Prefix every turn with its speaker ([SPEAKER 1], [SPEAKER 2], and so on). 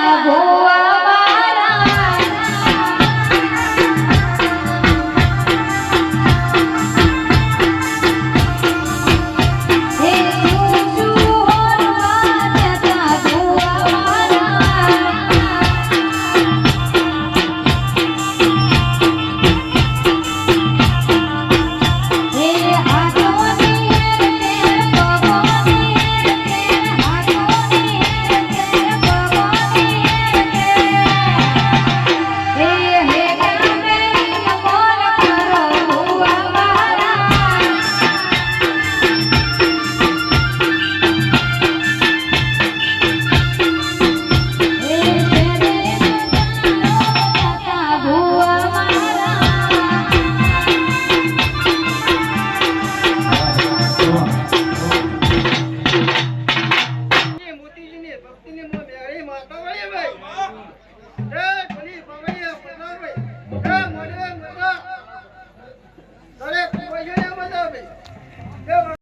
[SPEAKER 1] Bravo! ભક્તિની મોં મેળી માતા ભાઈ.